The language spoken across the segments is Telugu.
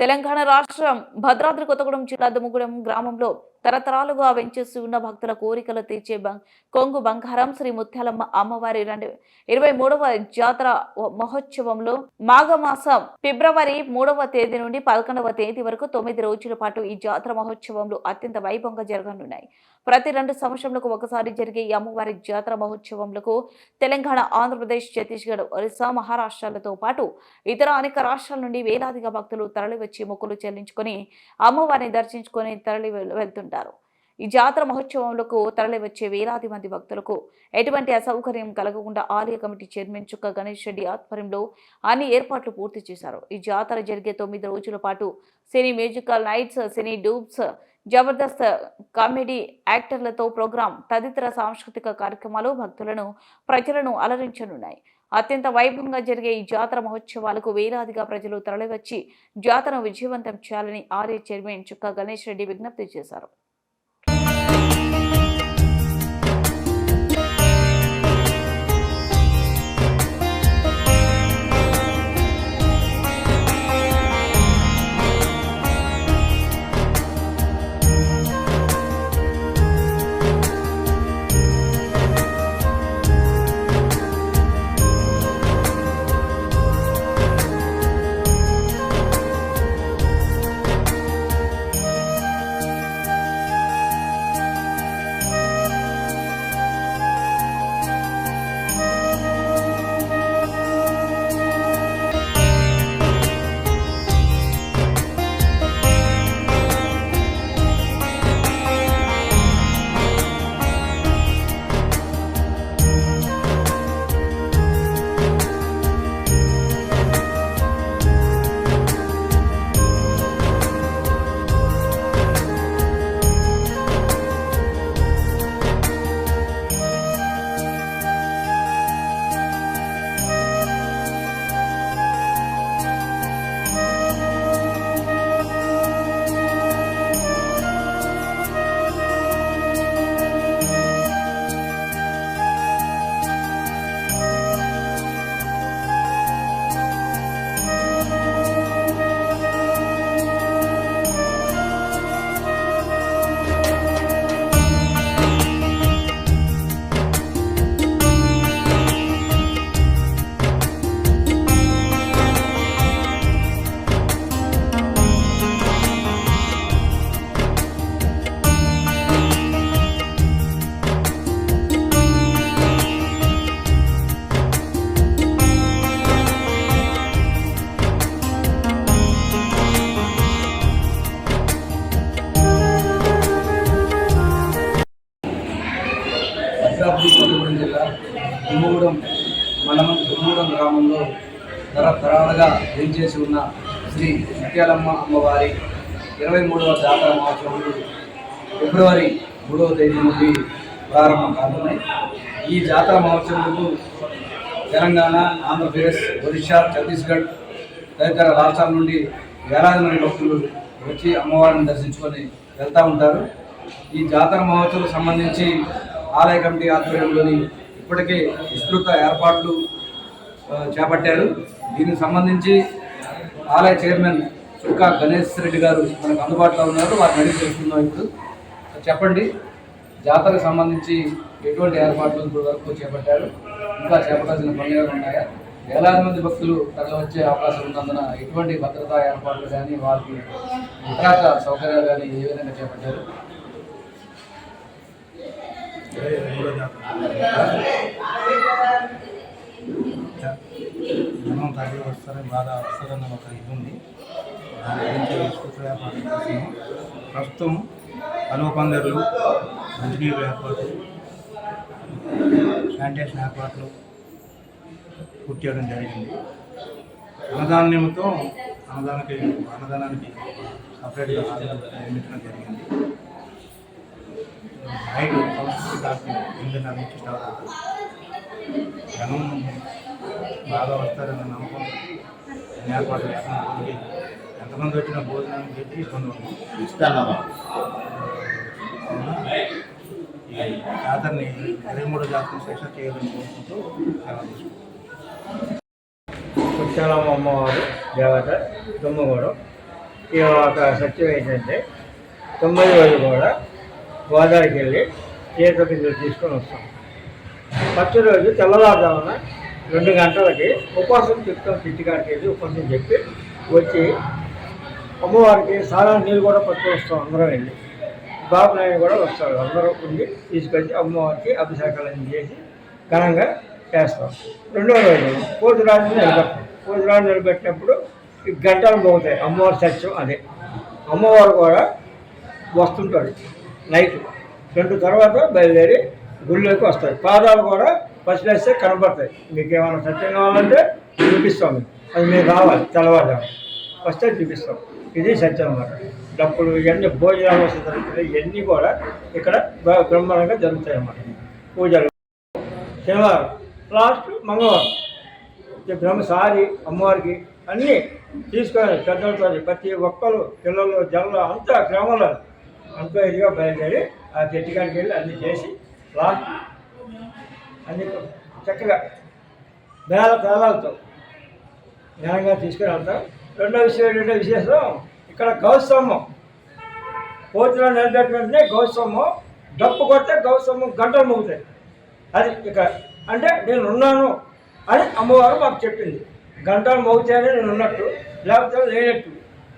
తెలంగాణ రాష్ట్రం భద్రాద్రి కొత్తగూడెం జిల్లా దుమ్ముగూడెం గ్రామంలో తరతరాలుగా వెంచేసి ఉన్న భక్తుల కోరికలు తీర్చే కొంగు బంగారం శ్రీ ముత్యాలమ్మ అమ్మవారి రెండు ఇరవై మూడవ జాతర మహోత్సవంలో మాఘమాసం ఫిబ్రవరి మూడవ తేదీ నుండి పదకొండవ తేదీ వరకు తొమ్మిది రోజుల పాటు ఈ జాతర మహోత్సవంలో అత్యంత వైభవంగా జరగనున్నాయి. ప్రతి రెండు సంవత్సరంలో ఒకసారి జరిగే ఈ అమ్మవారి జాతర మహోత్సవంలకు తెలంగాణ ఆంధ్రప్రదేశ్ ఛత్తీస్గఢ్ ఒరిస్సా మహారాష్ట్రాలతో పాటు ఇతర అనేక రాష్ట్రాల నుండి వేలాదిగా భక్తులు తరలి వచ్చి మొక్కులు చెల్లించుకొని అమ్మవారిని దర్శించుకొని తరలి వెళ్తుంటారు. ఈ జాతర మహోత్సవంలో తరలివచ్చే వేలాది మంది భక్తులకు ఎటువంటి అసౌకర్యం కలగకుండా ఆలయ కమిటీ చైర్మన్ చుక్క గణేష్ రెడ్డి ఆధ్వర్యంలో అన్ని ఏర్పాట్లు పూర్తి చేశారు. ఈ జాతర జరిగే తొమ్మిది రోజుల పాటు సినీ మ్యూజికల్ నైట్స్ సినీ డూబ్స్ జబర్దస్త్ కామెడీ యాక్టర్లతో ప్రోగ్రాం తదితర సాంస్కృతిక కార్యక్రమాలు భక్తులను ప్రజలను అలరించనున్నాయి. అత్యంత వైభవంగా జరిగే ఈ జాతర మహోత్సవాలకు వేలాదిగా ప్రజలు తరలివచ్చి జాతరను విజయవంతం చేయాలని ఆర్ఏ చైర్మన్ చుక్క గణేష్ రెడ్డి విజ్ఞప్తి చేశారు. దుమ్మగూడెం మండలం దుమ్మగూడెం గ్రామంలో తరతరాలుగా వేంచేసి ఉన్న శ్రీ ముత్యాలమ్మ అమ్మవారి ఇరవై మూడవ జాతర మహోత్సవాలు ఫిబ్రవరి మూడవ తేదీ నుండి ప్రారంభం కానున్నాయి. ఈ జాతర మహోత్సవాలకు తెలంగాణ ఆంధ్రప్రదేశ్ ఒరిస్సా ఛత్తీస్గఢ్ తదితర రాష్ట్రాల నుండి వేలాది మంది భక్తులు వచ్చి అమ్మవారిని దర్శించుకొని వెళ్తూ ఉంటారు. ఈ జాతర మహోత్సవం సంబంధించి ఆలయ కమిటీ ఆధ్వర్యంలోని ఇప్పటికే విస్తృత ఏర్పాట్లు చేపట్టారు. దీనికి సంబంధించి ఆలయ చైర్మన్ చుక్కా గణేష్ రెడ్డి గారు మనకు అందుబాటులో ఉన్నారు. వారిని అడిగి తెలుసుకుందాం ఇప్పుడు. చెప్పండి జాతరకు సంబంధించి ఎటువంటి ఏర్పాట్లు ఇప్పుడు వరకు చేపట్టారు? ఇంకా చేపట్టాల్సిన పనులు ఉన్నాయా? వేలాది మంది భక్తులు తరలివచ్చే అవకాశం ఉన్నందున ఎటువంటి భద్రతా ఏర్పాట్లు కానీ వారికి ఇతరత సౌకర్యాలు కానీ ఏ విధంగా చేపట్టారు? జనం తగ్గి వస్తారని బాగా వస్తారన్న ఒక ఇది ఉంది. దాని గురించి విస్తృత ఏర్పాటు చేస్తున్నాం ప్రస్తుతం కలువ మంచినీరు ఏర్పాటు శానిటేషన్ ఏర్పాట్లు పూర్తి చేయడం జరిగింది. అన్నదాన నిమిత్తం అన్నదానానికి అన్నదానానికి సపరేట్గా నిర్మించడం జరిగింది. నైట్ సంస్కృతి దాటి ఎనిమిదిన్నర నుంచి స్టార్ట్ అవుతుంది. జనం బాగా వస్తారన్న నమ్మకం. ఏర్పాటు చేస్తున్నప్పటికీ ఎంతమంది వచ్చినా భోజనానికి అయితే ఇబ్బంది ఈ జాతరని ఇరవై మూడో జాతర శిక్ష చేయాలని కోరుకుంటూ అమ్మవారు దేవత దుమ్మగూడెం. ఈ ఒక సత్యం ఏంటంటే తొమ్మిది రోజు కూడా గోదావరికి వెళ్ళి తీర్థ బిందులు తీసుకొని వస్తాం. ఫస్ట్ రోజు తెల్లవారుజామున రెండు గంటలకి ఉపవాసం చెప్తాం పిచ్చికాడికి వెళ్ళి ఉపవాసం చెప్పి వచ్చి అమ్మవారికి సారా నీళ్ళు కూడా పట్టుకు వస్తాం అందరం వెళ్ళి. బాబు నాయన కూడా వస్తారు అందరూ ఉండి తీసుకొచ్చి అమ్మవారికి అభిషేకాలను చేసి ఘనంగా చేస్తాం. రెండో రోజు పూజరాజు నిలబెడతాం. పూజరాజు నిలబెట్టినప్పుడు ఈ గంటలు మోగుతాయి అమ్మవారి సత్యం అదే. అమ్మవారు కూడా వస్తుంటాడు. నైట్. రెండు తర్వాత బయలుదేరి గుళ్ళోకి వస్తాయి. పాదాలు కూడా ఫస్ట్ వేస్తే కనబడతాయి మీకు ఏమైనా సత్యం కావాలంటే చూపిస్తాం అది మీరు రావాలి తెల్లవారుజాము వస్తే చూపిస్తాం. ఇది సత్యం అన్నమాట. డప్పులు ఇవన్నీ భోజనాలు వస్తుంది ఇవన్నీ కూడా ఇక్కడ బ్రహ్మాండంగా జరుగుతాయి అన్నమాట. పూజలు. శనివారం. లాస్ట్ మంగళవారం. బ్రహ్మసారి అమ్మవారికి అన్నీ తీసుకొని పెద్దలతో ప్రతి ఒక్కరు పిల్లలు జల్లు అంతా గ్రామంలో అంతా బయలుదేరి ఆ చెట్టుకాడికి వెళ్ళి అన్ని చేసి లాస్ట్ అన్ని చక్కగా బేల తేలాలతో జ్ఞానంగా తీసుకుని వెళ్తాం. రెండో విషయం ఏంటంటే విశేషం ఇక్కడ గౌస్తంభం పోతులో నిలబెట్టిన గౌస్తంభం డప్పు కొడితే గౌస్తంభం గంటలు మోగుతాయి. అది ఇక అంటే నేను ఉన్నాను అని అమ్మవారు మాకు చెప్పింది. గంటలు మోగుతాయని నేను ఉన్నట్టు లేకపోతే లేనట్టు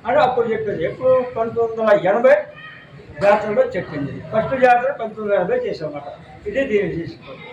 అని అప్పుడు చెప్పింది. ఎప్పుడు? పంతొమ్మిది వందల ఎనభై జాతరలో చెప్పింది. ఫస్ట్ జాతర పంతొమ్మిది వందల ఎనభై చేసామన్నమాట ఇది దీన్ని తీసుకోండి